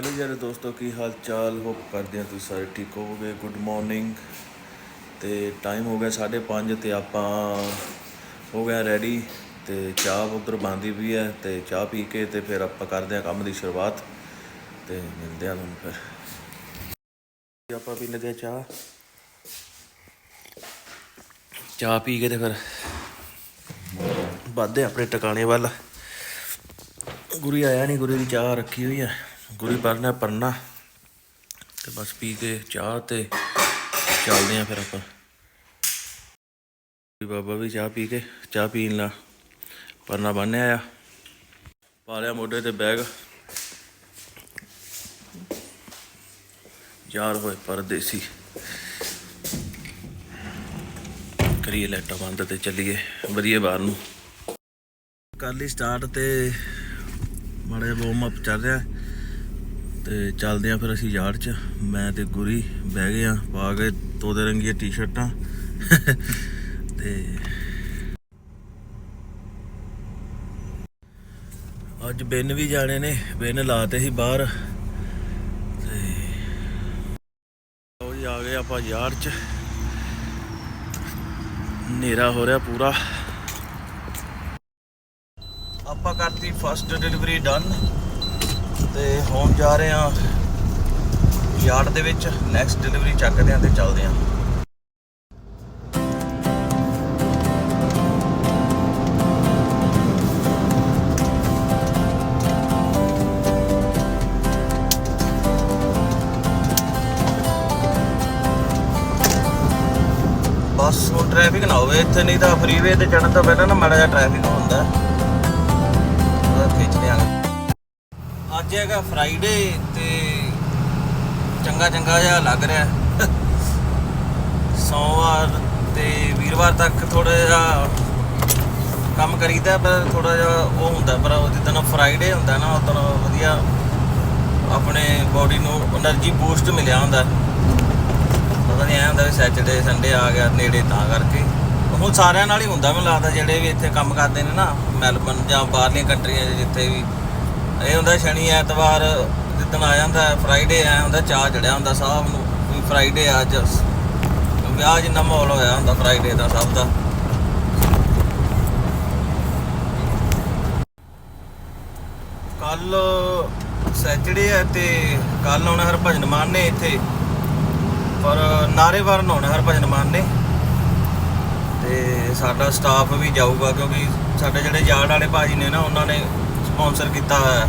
Hello ਯਾਰ ਦੋਸਤੋ, ਕੀ ਹਾਲ ਚਾਲ? ਹੋਪ ਕਰਦੇ ਹਾਂ ਤੁਸੀਂ ਸਾਰੇ ਠੀਕ ਹੋਵੋਗੇ। ਗੁੱਡ ਮਾਰਨਿੰਗ ਤੇ ਟਾਈਮ ਹੋ ਗਿਆ 5:30 ਤੇ ਆਪਾਂ ਹੋ ਗਿਆ ਰੈਡੀ ਤੇ ਚਾਹ ਉਧਰ ਬੰਦੀ ਵੀ ਹੈ ਤੇ ਚਾਹ ਪੀ ਕੇ ਤੇ ਫਿਰ ਆਪਾਂ ਕਰਦੇ ਹਾਂ ਕੰਮ ਦੀ ਸ਼ੁਰੂਆਤ ਤੇ ਮਿਲਦੇ ਹਾਂ ਤੁਹਾਨੂੰ ਫਿਰ। ਆਪਾਂ ਪੀ ਲਗੇ ਚਾਹ। ਚਾਹ ਪੀ ਕੇ ਤੇ ਫਿਰ ਵੱਧਦੇ ਆਪਣੇ ਟਿਕਾਣੇ ਵੱਲ। ਗੁਰੀ ਆਇਆ ਨਹੀਂ ਗੁਰੀ ਦੀ ਚਾਹ ਰੱਖੀ ਹੋਈ ਹੈ। ਗੁਰੀ ਨੇ ਪਰਨਾ ਤੇ ਬਸ ਪੀ ਕੇ ਚਾਹ ਤੇ ਚੱਲਦੇ ਆ ਫਿਰ ਆਪਾਂ। ਗੁਰੀ ਬਾਬਾ ਵੀ ਚਾਹ ਪੀ ਕੇ, ਚਾਹ ਪੀਣ ਲਾ। ਪਰਨਾ ਬੰਨਿਆ ਆ ਪਾ ਲਿਆ ਮੋਢੇ ਤੇ ਬੈਗ। ਯਾਰ ਹੋਏ ਪਰਦੇਸੀ। ਕਰੀਏ ਲੈਟਾ ਬੰਦ ਤੇ ਚੱਲੀਏ ਵਧੀਆ ਬਾਹਰ ਨੂੰ। ਕਰ ਲਈ ਸਟਾਰਟ ਤੇ ਮਾੜਾ ਜਿਹਾ ਵਾਰਮ ਅਪ ਚੱਲ ਰਿਹਾ। ਤੇ ਚੱਲਦੇ ਆ ਫਿਰ ਅਸੀਂ ਯਾਰ 'ਚ। ਮੈਂ ਤੇ ਗੁਰੀ ਬਹਿ ਗਏ ਆ, ਪਾ ਕੇ ਤੋਦੇ ਰੰਗੀਆਂ ਟੀ-ਸ਼ਰਟਾਂ। ਤੇ ਅੱਜ ਬਿੰਨ ਵੀ ਜਾਣੇ ਨੇ, ਬਿੰਨ ਲਾਤੇ ਸੀ ਬਾਹਰ। ਤੇ ਉਹ ਜੀ, ਆ ਗਏ ਆਪਾਂ ਯਾਰ 'ਚ। ਹਨੇਰਾ ਹੋ ਰਿਹਾ ਪੂਰਾ। ਆਪਾਂ ਕਰਤੀ ਫਸਟ ਡਿਲੀਵਰੀ ਡਨ ਤੇ ਹੁਣ ਜਾ ਰਹੇ ਆ ਯਾਰਡ ਦੇ ਵਿੱਚ। ਨੈਕਸਟ ਡਿਲੀਵਰੀ ਚੱਕਦੇ ਆ ਤੇ ਚੱਲਦੇ ਆ ਬਸ ਹੁਣ ਟ੍ਰੈਫਿਕ ਨਾ ਹੋਵੇ, ਇੱਥੇ ਨਹੀਂ ਤਾਂ ਫਰੀਵੇ ਤੇ ਚੜਨ ਤੋਂ ਪਹਿਲਾਂ ਨਾ ਮਾੜਾ ਜਿਹਾ ਟ੍ਰੈਫਿਕ ਹੁੰਦਾ। ਖਿੱਚ ਲਿਆਂਗੇ। ਅੱਜ ਹੈਗਾ ਫਰਾਈਡੇ ਤੇ ਚੰਗਾ ਚੰਗਾ ਜਿਹਾ ਲੱਗ ਰਿਹਾ। ਸੋਮਵਾਰ ਤੇ ਵੀਰਵਾਰ ਤੱਕ ਥੋੜਾ ਜਿਹਾ ਕੰਮ ਕਰੀਦਾ ਪਰ ਥੋੜਾ ਜਿਹਾ ਉਹ ਹੁੰਦਾ, ਪਰ ਜਿੱਦਣ ਫਰਾਈਡੇ ਹੁੰਦਾ ਨਾ, ਉਦੋਂ ਵਧੀਆ ਆਪਣੇ ਬਾਡੀ ਨੂੰ એનર્ਜੀ ਬੂਸਟ ਮਿਲਿਆ ਹੁੰਦਾ। ਪਤਾ ਨਹੀਂ ਆਇਆ ਹੁੰਦਾ ਵੀ ਸੈਟਰਡੇ ਸੰਡੇ ਆ ਗਿਆ ਨੇੜੇ ਤਾਂ ਕਰਕੇ। ਹੁਣ ਸਾਰਿਆਂ ਨਾਲ ਹੀ ਹੁੰਦਾ, ਮੈਨੂੰ ਲੱਗਦਾ ਜਿਹੜੇ ਵੀ ਇੱਥੇ ਕੰਮ ਕਰਦੇ ਨੇ ਨਾ ਮੈਲਬਨ ਜਾਂ ਬਾਹਰਲੀਆਂ ਕੰਟਰੀਆਂ ਜਿੱਥੇ ਵੀ ਇਹ ਹੁੰਦਾ ਸ਼ਨੀ ਐਤਵਾਰ ਜਿੱਦਣ ਆ ਜਾਂਦਾ ਫਰਾਈਡੇ ਆ ਹੁੰਦਾ ਚਾਹ ਚੜਿਆ ਹੁੰਦਾ ਸਭ ਨੂੰ ਵੀ ਫਰਾਈਡੇ ਆ ਅੱਜ। ਵਿਆਹ ਜਿੰਨਾ ਮਾਹੌਲ ਹੋਇਆ ਹੁੰਦਾ ਫਰਾਈਡੇ ਦਾ ਸਭ ਦਾ। ਕੱਲ ਸੈਚਰਡੇ ਹੈ ਤੇ ਕੱਲ ਆਉਣਾ ਹਰਭਜਨ ਮਾਨ ਨੇ ਇੱਥੇ। ਪਰ ਨਾਰੇਵਾਰਨ ਆਉਣਾ ਹਰਭਜਨ ਮਾਨ ਨੇ। ਤੇ ਸਾਡਾ ਸਟਾਫ ਵੀ ਜਾਊਗਾ ਕਿਉਂਕਿ ਸਾਡੇ ਜਿਹੜੇ ਯਾਰਡ ਵਾਲੇ ਭਾਜੀ ਨੇ ਨਾ, ਉਹਨਾਂ ਨੇ ਸਪਾਂਸਰ ਕੀਤਾ ਹੋਇਆ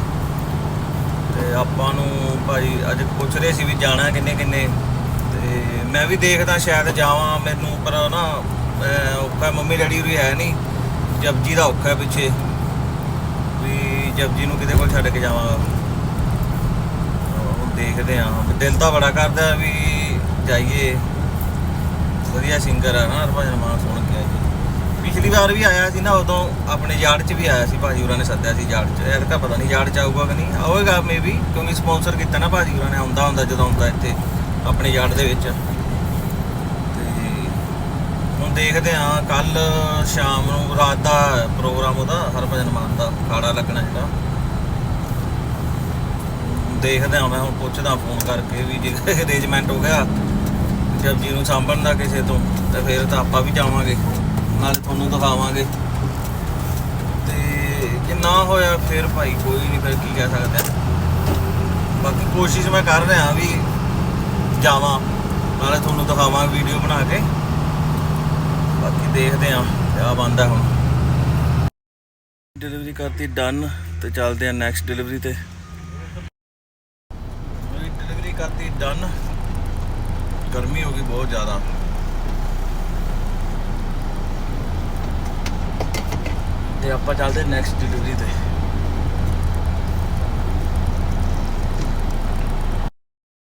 ਤੇ ਆਪਾਂ ਨੂੰ ਭਾਜੀ ਅੱਜ ਪੁੱਛ ਰਹੇ ਸੀ ਵੀ ਜਾਣਾ ਕਿੰਨੇ ਕਿੰਨੇ। ਤੇ ਮੈਂ ਵੀ ਦੇਖਦਾ ਸ਼ਾਇਦ ਜਾਵਾਂ, ਮੈਨੂੰ ਪਰ ਨਾ ਔਖਾ, ਮੰਮੀ ਡੈਡੀ ਵੀ ਹੈ ਨਹੀਂ। ਜਪਜੀ ਦਾ ਔਖਾ ਪਿੱਛੇ। ਵੀ ਜਪਜੀ ਨੂੰ ਕਿਤੇ ਕੋਲ ਛੱਡ ਕੇ ਜਾਵਾਂ ਉਹ ਦੇਖਦੇ ਆ ਦਿਲ ਤਾਂ ਬੜਾ ਕਰਦਾ ਵੀ ਜਾਈਏ। ਵਧੀਆ ਸਿੰਗਰ ਆ ਨਾ ਹਰਭਜਨ ਮਾਨ ਸੁਣ ਕੇ। ਆਈਏ ਪਿਛਲੀ ਵਾਰ ਵੀ ਆਇਆ ਸੀ ਨਾ, ਉਦੋਂ ਆਪਣੇ ਯਾਰਡ 'ਚ ਵੀ ਆਇਆ ਸੀ ਭਾਜੀ ਹੋਰਾਂ ਨੇ ਸੱਦਿਆ ਸੀ ਯਾਰਡ 'ਚ। ਐਤਕਾ ਪਤਾ ਨਹੀਂ ਯਾਰਡ 'ਚ ਆਊਗਾ ਕਿ ਨਹੀਂ। ਆਵੇਗਾ ਮੇਬੀ ਕਿਉਂਕਿ ਸਪਾਂਸਰ ਕੀਤਾ ਨਾ ਭਾਜੀ ਹੋਰਾਂ ਨੇ, ਆਉਂਦਾ ਹੁੰਦਾ ਜਦੋਂ ਆਉਂਦਾ ਇੱਥੇ, ਆਪਣੇ ਯਾਰਡ ਦੇ ਵਿੱਚ। ਤੇ ਹੁਣ ਦੇਖਦੇ ਆ ਕੱਲ ਸ਼ਾਮ ਨੂੰ ਰਾਤ ਦਾ ਪ੍ਰੋਗਰਾਮ ਉਹਦਾ, ਹਰਭਜਨ ਮਾਨ ਦਾ, ਖਾੜਾ ਲੱਗਣਾ ਜਿਹੜਾ। ਦੇਖਦੇ ਆ ਮੈਂ ਹੁਣ ਪੁੱਛਦਾ ਫੋਨ ਕਰਕੇ ਵੀ ਜੇ ਅਰੇਂਜਮੈਂਟ ਹੋ ਗਿਆ ਜਬ ਜੀ ਨੂੰ ਸਾਂਭਣ ਦਾ ਕਿਸੇ ਤੋਂ, ਤੇ ਫਿਰ ਤਾਂ ਆਪਾਂ ਵੀ ਜਾਵਾਂਗੇ। ਨਾਲੇ ਤੁਹਾਨੂੰ ਦਿਖਾਵਾਂਗੇ। ਤੇ ਜੇ ਨਾ ਹੋਇਆ ਫਿਰ ਭਾਈ? ਕੋਈ ਨਹੀਂ ਫਿਰ ਕੀ ਕਹਿ ਸਕਦਾ ਬਾਕੀ ਕੋਸ਼ਿਸ਼ ਮੈਂ ਕਰ ਰਿਹਾ ਵੀ ਜਾਵਾਂ। ਨਾਲੇ ਤੁਹਾਨੂੰ ਦਿਖਾਵਾਂ ਵੀਡੀਓ ਬਣਾ ਕੇ। ਬਾਕੀ ਦੇਖਦੇ ਆ, ਕਿਆ ਬੰਦਾ ਹੁਣ। ਡਿਲੀਵਰੀ ਕਰਤੀ ਡਨ ਤੇ ਚੱਲਦੇ ਆ ਨੈਕਸਟ ਡਿਲੀਵਰੀ ਤੇ। ਡਿਲੀਵਰੀ ਕਰਤੀ ਡਨ ਗਰਮੀ ਹੋ ਗਈ ਬਹੁਤ ਜ਼ਿਆਦਾ। ਤੇ ਆਪਾਂ ਚੱਲਦੇ ਨੈਕਸਟ ਡਿਲੀਵਰੀ ਤੇ।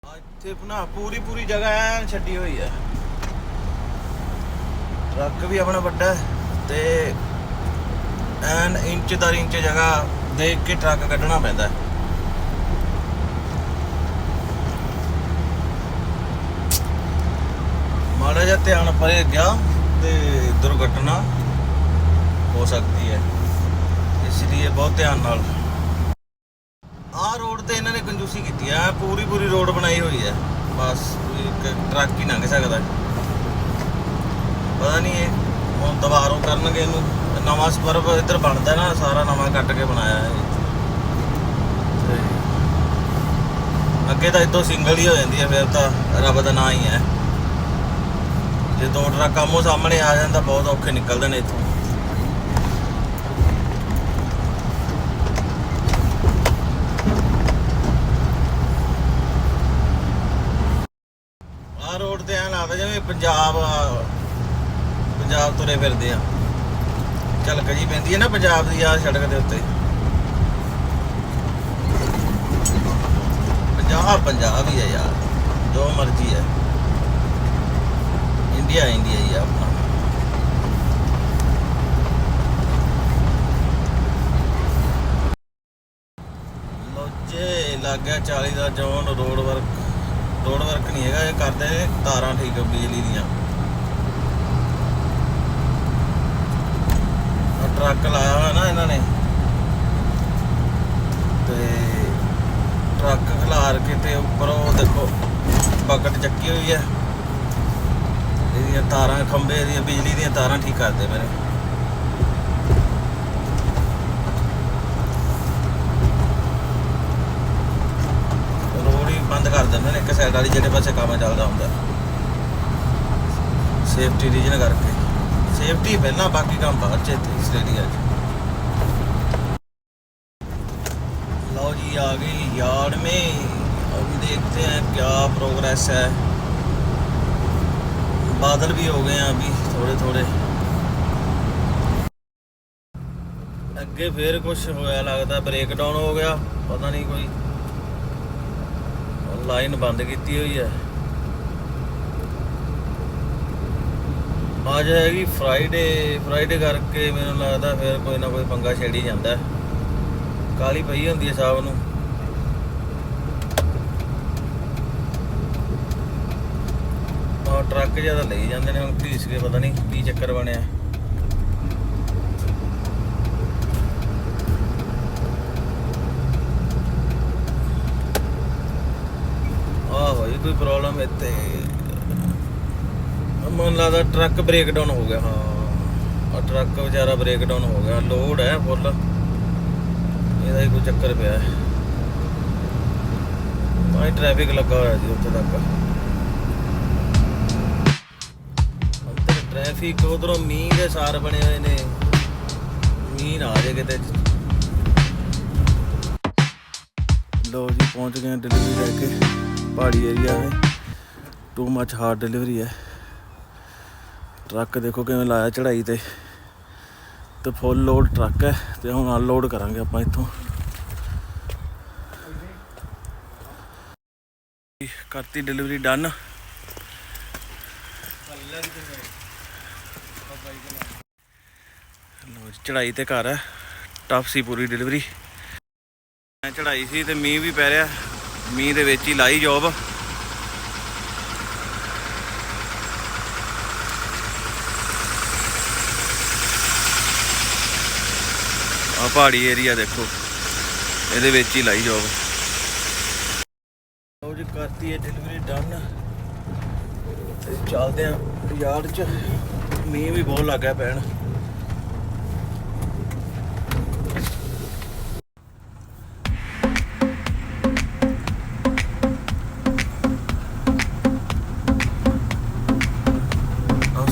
ਇੱਥੇ ਨਾ ਪੂਰੀ ਪੂਰੀ ਜਗ੍ਹਾ ਐਨ ਛੱਡੀ ਹੋਈ ਹੈ ਟਰੱਕ ਵੀ ਆਪਣਾ ਵੱਡਾ ਤੇ ਐਨ ਇੰਚ ਦਰ ਇੰਚ ਜਗ੍ਹਾ ਦੇਖ ਕੇ ਟਰੱਕ ਕੱਢਣਾ ਪੈਂਦਾ ਹੈ। ਮਾੜਾ ਜਿਹਾ ਧਿਆਨ ਪਰੇ ਗਿਆ ਤੇ ਦੁਰਘਟਨਾ ਹੋ ਸਕਦੀ ਹੈ। ਇਸ ਲਈ ਬਹੁਤ ਧਿਆਨ ਨਾਲ। ਆਹ ਰੋਡ ਤੇ ਇਹਨਾਂ ਨੇ ਕੰਜੂਸੀ ਕੀਤੀ ਆ। ਪੂਰੀ ਪੂਰੀ ਰੋਡ ਬਣਾਈ ਹੋਈ ਹੈ ਬਸ ਇੱਕ ਟਰੱਕ ਹੀ ਲੰਘ ਸਕਦਾ। ਪਤਾ ਨਹੀਂ ਇਹ ਹੁਣ ਦੁਬਾਰੋਂ ਕਰਨਗੇ ਇਹਨੂੰ। ਨਵਾਂ ਸਪਰਬ ਇੱਧਰ ਬਣਦਾ ਨਾ, ਸਾਰਾ ਨਵਾਂ ਕੱਟ ਕੇ ਬਣਾਇਆ ਹੈ ਅੱਗੇ ਤਾਂ ਇਦੋਂ ਸਿੰਗਲ ਹੀ ਹੋ ਜਾਂਦੀ ਹੈ ਫਿਰ ਤਾਂ ਰੱਬ ਦਾ ਨਾਂ ਹੀ ਹੈ। ਜੇ ਦੋ ਟਰੱਕ ਆਮੋ ਸਾਹਮਣੇ ਆ ਜਾਂਦਾ ਬਹੁਤ ਔਖੇ ਨਿਕਲਦੇ ਨੇ ਇੱਥੋਂ ਆ ਰੋਡ ਤੇ ਐਂ ਪੰਜਾਬ ਪੰਜਾਬ ਤੁਰੇ ਫਿਰਦੇ ਆ। ਝਲਕ ਜੀ ਪੈਂਦੀ ਹੈ ਨਾ ਪੰਜਾਬ ਦੀ ਆ ਸੜਕ ਦੇ ਉੱਤੇ। ਪੰਜਾਬ ਪੰਜਾਬ ਹੀ ਹੈ ਯਾਰ। ਜੋ ਮਰਜ਼ੀ ਹੈ। ਇੰਡੀਆ ਇੰਡੀਆ ਹੀ ਆਪਣਾ। ਲੋਚੇ, ਲੱਗ ਗਿਆ 40 ਦਾ zone road work road work ਨਹੀਂ ਹੈਗਾ, ਇਹ ਕਰਦੇ ਤਾਰਾਂ ਠੀਕ ਬਿਜਲੀ ਦੀਆਂ। ਟਰੱਕ ਲਾਇਆ ਹੋਇਆ ਨਾ ਇਹਨਾਂ ਨੇ। ਤੇ ਟਰੱਕ ਖਲਾਰ ਕੇ ਤੇ ਉੱਪਰ ਉਹ ਦੇਖੋ, ਬਕਟ ਚੱਕੀ ਹੋਈ ਹੈ ਇਹਦੀਆਂ ਤਾਰਾਂ, ਖੰਭੇ ਦੀਆਂ, ਬਿਜਲੀ ਦੀਆਂ ਤਾਰਾਂ ਠੀਕ ਕਰਦੇ ਮੇਰੇ ਰੋਡ ਹੀ ਬੰਦ ਕਰ ਦਿੰਦੇ ਨੇ ਇੱਕ ਸਾਈਡ ਵਾਲੀ ਜਿਹੜੇ ਪਾਸੇ ਕੰਮ ਚੱਲਦਾ ਹੁੰਦਾ ਸੇਫਟੀ ਰੀਜਨ ਕਰਕੇ ਸੇਫਟੀ ਪਹਿਲਾਂ ਬਾਕੀ ਕੰਮ ਬਾਅਦ ਚ ਇੱਥੇ ਇਸ ਏਰੀਆ 'ਚ लो जी आ गई यार्ड में अभी देखते हैं क्या प्रोग्रेस है बादल भी हो गए हैं अभी थोड़े थोड़े ਅੱਗੇ ਫੇਰ ਕੁਝ ਹੋਇਆ ਲੱਗਦਾ ਬ੍ਰੇਕ ਡਾਊਨ ਹੋ ਗਿਆ ਪਤਾ ਨਹੀਂ ਕੋਈ ਲਾਈਨ ਬੰਦ ਕੀਤੀ ਹੋਈ ਹੈ। ਅੱਜ ਹੈਗੀ ਫਰਾਈਡੇ ਫਰਾਈਡੇ ਕਰਕੇ ਮੈਨੂੰ ਲੱਗਦਾ ਫਿਰ ਕੋਈ ਨਾ ਕੋਈ ਪੰਗਾ ਛੇੜੀ ਜਾਂਦਾ ਹੈ। ਕਾਲੀ ਪਈ ਹੁੰਦੀ ਹੈ ਸਾਬ ਨੂੰ। ਆ ਟਰੱਕ ਜ਼ਿਆਦਾ ਲਈ ਜਾਂਦੇ ਨੇ, ਹੁਣ ਘੀਸ ਕੇ ਪਤਾ ਨਹੀਂ, ਕੀ ਚੱਕਰ ਬਣਿਆ। ਆ ਕੋਈ ਪ੍ਰੋਬਲਮ ਇੱਥੇ? ਮਨ ਲੱਗਦਾ ਟਰੱਕ ਬ੍ਰੇਕ ਹੋ ਗਿਆ। ਹਾਂ ਆ ਟਰੱਕ ਵਿਚਾਰਾ ਬ੍ਰੇਕ ਹੋ ਗਿਆ। ਲੋਡ ਹੈ ਫੁੱਲ ਇਹਦਾ ਹੀ ਕੋਈ ਚੱਕਰ ਪਿਆ ਹੈ। ਤਾਂ ਟ੍ਰੈਫਿਕ ਲੱਗਾ ਹੋਇਆ ਜੀ ਉੱਥੇ ਤੱਕ। ਅੰਦਰ ਟ੍ਰੈਫਿਕ ਉਧਰੋਂ ਮੀਂਹ ਦੇ ਸਾਰ ਬਣੇ ਹੋਏ ਨੇ। ਮੀਂਹ ਨਾ ਆ ਜੇ ਕਿਤੇ। ਲੋ ਜੀ, ਪਹੁੰਚ ਗਏ ਡਿਲੀਵਰੀ ਲੈ ਕੇ। ਪਹਾੜੀ ਏਰੀਆ ਹੈ। ਟੂ ਮੱਚ ਹਾਰਡ ਡਿਲੀਵਰੀ ਹੈ। ਟਰੱਕ ਦੇਖੋ ਕਿਵੇਂ ਲਾਇਆ ਚੜਾਈ ਤੇ। ਤੇ ਫੁੱਲ ਲੋਡ ਟਰੱਕ ਹੈ ਤੇ ਹੁਣ ਅਨਲੋਡ ਕਰਾਂਗੇ ਆਪਾਂ ਇੱਥੋਂ। ਕਰਤੀ ਡਿਲੀਵਰੀ ਡਨ ਲੋ ਚੜਾਈ ਤੇ ਘਰ ਹੈ। ਟਫ ਸੀ ਪੂਰੀ ਡਿਲੀਵਰੀ ਚੜਾਈ ਸੀ ਤੇ ਮੀਂਹ ਵੀ ਪੈ ਰਿਹਾ। ਮੀਂਹ ਦੇ ਵਿੱਚ ਹੀ ਲਾਈ ਜੋਬ ਆ ਪਹਾੜੀ ਏਰੀਆ ਦੇਖੋ, ਇਹਦੇ ਵਿੱਚ ਹੀ ਲਾਈ ਜੋਬ ਲਓ ਜੀ, ਕਰਤੀ ਹੈ ਡਿਲੀਵਰੀ ਡਨ ਚੱਲਦੇ ਆ ਬਾਜ਼ਾਰ ਚ। ਮੀਂਹ ਵੀ ਬਹੁਤ ਲੱਗ ਗਿਆ ਪੈਣ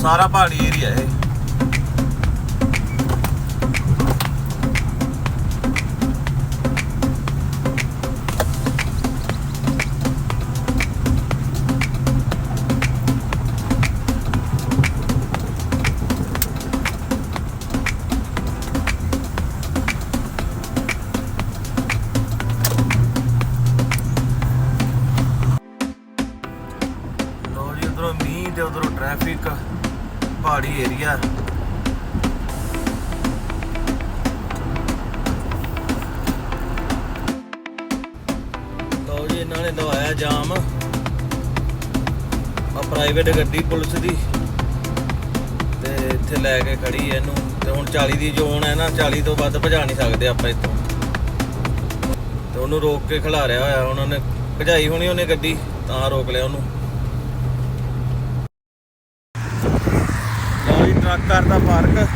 ਸਾਰਾ ਪਹਾੜੀ ਏਰੀਆ ਇਹ। ਜਾਮ। ਆ ਪ੍ਰਾਈਵੇਟ ਗੱਡੀ ਪੁਲਿਸ ਦੀ। ਤੇ ਇੱਥੇ ਲੈ ਕੇ ਖੜੀ ਹੈ ਇਹਨੂੰ। ਤੇ ਹੁਣ 40 ਦੀ ਜ਼ੋਨ ਹੈ ਨਾ 40 ਤੋਂ ਵੱਧ ਭਜਾ ਨਹੀਂ ਸਕਦੇ ਆਪਾਂ ਇੱਥੋਂ। ਤੇ ਉਹਨੂੰ ਰੋਕ ਕੇ ਖਿਲਾਰਿਆ ਹੋਇਆ। ਉਹਨਾਂ ਨੇ ਭਜਾਈ ਹੋਣੀ ਉਹਨੇ ਗੱਡੀ, ਤਾਂ ਰੋਕ ਲਿਆ ਉਹਨੂੰ। ਲਓ ਜੀ, ਟਰੱਕ ਕਰਦਾ ਪਾਰਕ।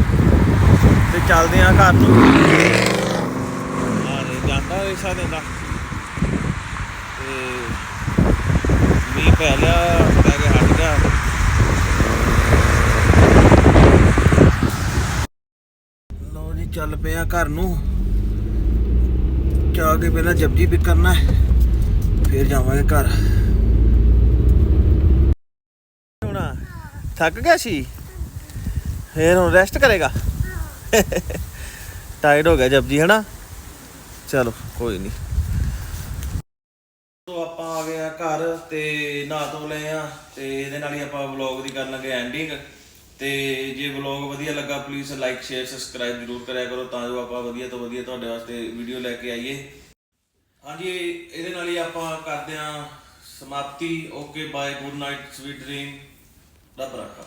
ਤੇ ਚੱਲਦੇ ਆ ਘਰ ਨੂੰ। ਆ ਨਹੀਂ ਜਾਂਦਾ ਰਿਕਸ਼ਾ ਦਿੰਦਾ ਤੇ ਮੀਂਹ ਪੈ ਲਿਆ ਪੈ ਕੇ ਹਟ ਗਿਆ। ਲਓ ਜੀ ਚੱਲ ਪਏ ਆ ਘਰ ਨੂੰ। ਜਾ ਕੇ ਪਹਿਲਾਂ ਜਪਜੀ ਵੀ ਕਰਨਾ ਹੈ ਫਿਰ ਜਾਵਾਂਗੇ ਘਰ। ਹੁਣ ਥੱਕ ਗਿਆ ਸੀ? ਫੇਰ ਹੁਣ ਰੈਸਟ ਕਰੇਗਾ? ਟਾਇਰਡ ਹੋ ਗਿਆ ਜਪਜੀ ਹਨਾ? ਚਲੋ ਕੋਈ ਨਹੀਂ ਤੋ ਆਪਾਂ ਆ ਗਏ ਆ ਘਰ ਤੇ ਨਹਾ ਧੋ ਲਏ ਆ ਤੇ ਇਹਦੇ ਨਾਲ ਹੀ ਆਪਾਂ ਵਲੌਗ ਦੀ ਕਰਨ ਲੱਗੇ ਐਂਡਿੰਗ ਤੇ ਜੇ ਵਲੌਗ ਵਧੀਆ ਲੱਗਾ ਪਲੀਜ਼ ਲਾਈਕ ਸ਼ੇਅਰ ਸਬਸਕ੍ਰਾਈਬ ਜ਼ਰੂਰ ਕਰਿਆ ਕਰੋ ਤਾਂ ਜੋ ਆਪਾਂ ਵਧੀਆ ਤੋਂ ਵਧੀਆ ਤੁਹਾਡੇ ਵਾਸਤੇ ਵੀਡੀਓ ਲੈ ਕੇ ਆਈਏ। ਹਾਂਜੀ, ਇਹਦੇ ਨਾਲ ਹੀ ਆਪਾਂ ਕਰਦੇ ਆ ਸਮਾਪਤੀ। Okay bye good night sweet dream ਰੱਬ ਰਾਖਾ।